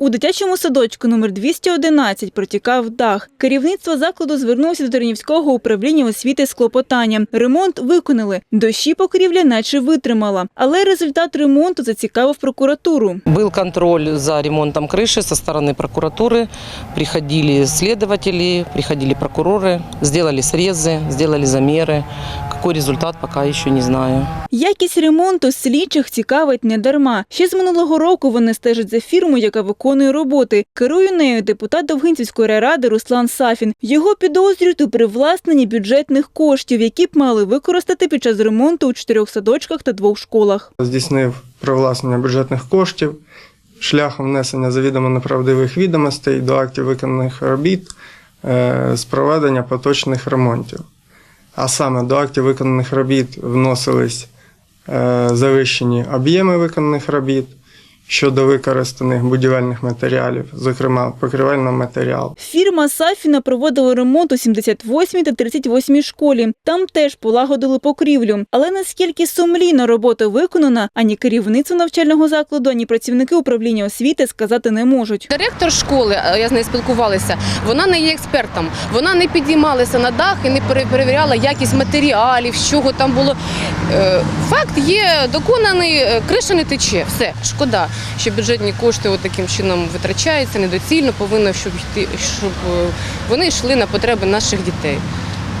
У дитячому садочку номер 211 протікав дах. Керівництво закладу звернулося до Тернівського управління освіти з клопотанням. Ремонт виконали. Дощі покрівля наче витримала. Але результат ремонту зацікавив прокуратуру. Был контроль за ремонтом крыши со стороны прокуратуры. Приходили следователи, приходили прокуроры, сделали срезы, сделали замеры. Какой результат, пока еще не знаю. Якість ремонту слідчих цікавить не дарма. Ще з минулого року вони стежать за фірмою, яка виконує роботи. Керує нею депутат Довгинцівської райради Руслан Сафін. Його підозрюють у привласненні бюджетних коштів, які б мали використати під час ремонту у чотирьох садочках та двох школах. здійснив привласнення бюджетних коштів шляхом внесення завідомо неправдивих відомостей до актів виконаних робіт е, з проведення поточних ремонтів. А саме до актів виконаних робіт вносились е, завищені об'єми виконаних робіт щодо використаних будівельних матеріалів, зокрема покривального матеріалу. Фірма Сафіна проводила ремонт у 78 та 38 школі. Там теж полагодили покрівлю. Але наскільки сумлінно робота виконана, ані керівництво навчального закладу, ані працівники управління освіти сказати не можуть. Директор школи, е, я з нею спілкувалася, вона не є експертом. Вона не підіймалася на дах і не пере- перевіряла якість матеріалів, з чого там було. Е, Факт є доконаний, е, криша не тече. Все, шкода, що бюджетні кошти от таким чином витрачаються недоцільно, повинно, щоб йти, щоб е, вони йшли на потреби наших дітей.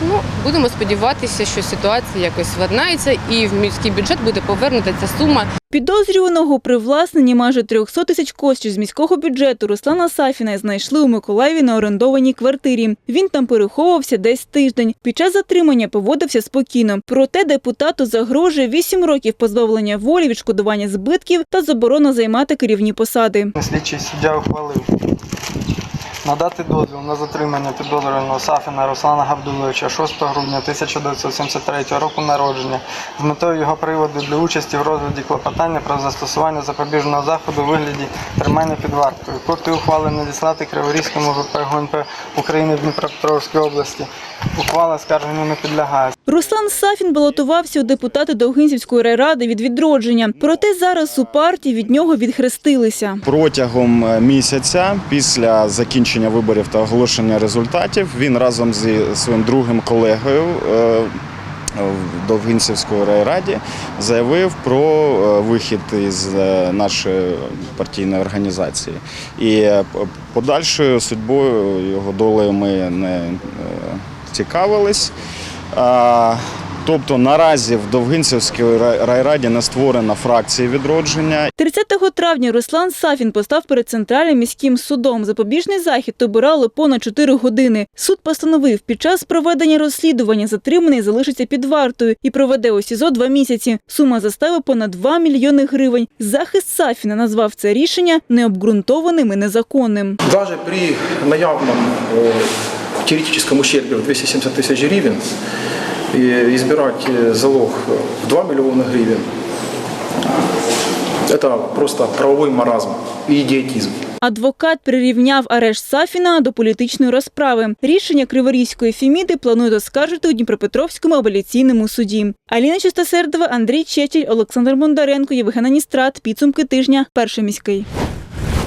Ну, будемо сподіватися, що ситуація якось владнається і в міський бюджет буде повернута ця сума. Підозрюваного у привласненні майже 300 тисяч коштів з міського бюджету Руслана Сафіна знайшли у Миколаєві на орендованій квартирі. Він там переховувався десь тиждень. Під час затримання поводився спокійно. Проте депутату загрожує 8 років позбавлення волі, відшкодування збитків та заборона займати керівні посади. Слідчий суддя ухвалив надати дозвіл на затримання підозрюваного Сафіна Руслана Габдуловича 6 грудня 1973 року народження з метою його приводу для участі в розгляді клопотання про застосування запобіжного заходу у вигляді тримання під вартою. Копію ухвали надіслати Криворізькому ВП ГУНП України в Дніпропетровській області. Ухвала скарженню не підлягає. Руслан Сафін балотувався у депутати Довгинцівської райради від відродження. Проте зараз у партії від нього відхрестилися. Протягом е, місяця після закінчення виборів та оголошення результатів він разом зі своїм другим колегою е, в Довгинцівської райраді заявив про е, вихід із е, нашої партійної організації. І подальшою судьбою його долею ми не цікавились. Тобто наразі в Довгинцівській райраді не створена фракція відродження 30 травня Руслан Сафін постав перед центральним міським судом. Запобіжний захід обирали понад 4 години. Суд постановив, під час проведення розслідування затриманий залишиться під вартою і проведе у СІЗО два місяці. Сума застави понад 2 мільйони гривень. Захист Сафіна назвав це рішення необґрунтованим і незаконним. Даже при наявном э, теоретическом ущербе в 270 тысяч гривен и избирать э, залог в 2 миллиона гривен – это просто правовой маразм и идиотизм. Адвокат прирівняв арешт Сафіна до політичної розправи. Рішення Криворізької фіміди планують оскаржити у Дніпропетровському апеляційному суді. Аліна Чистосердова, Андрій Чечель, Олександр Бондаренко, Євген Аністрат. Підсумки тижня. Перший міський.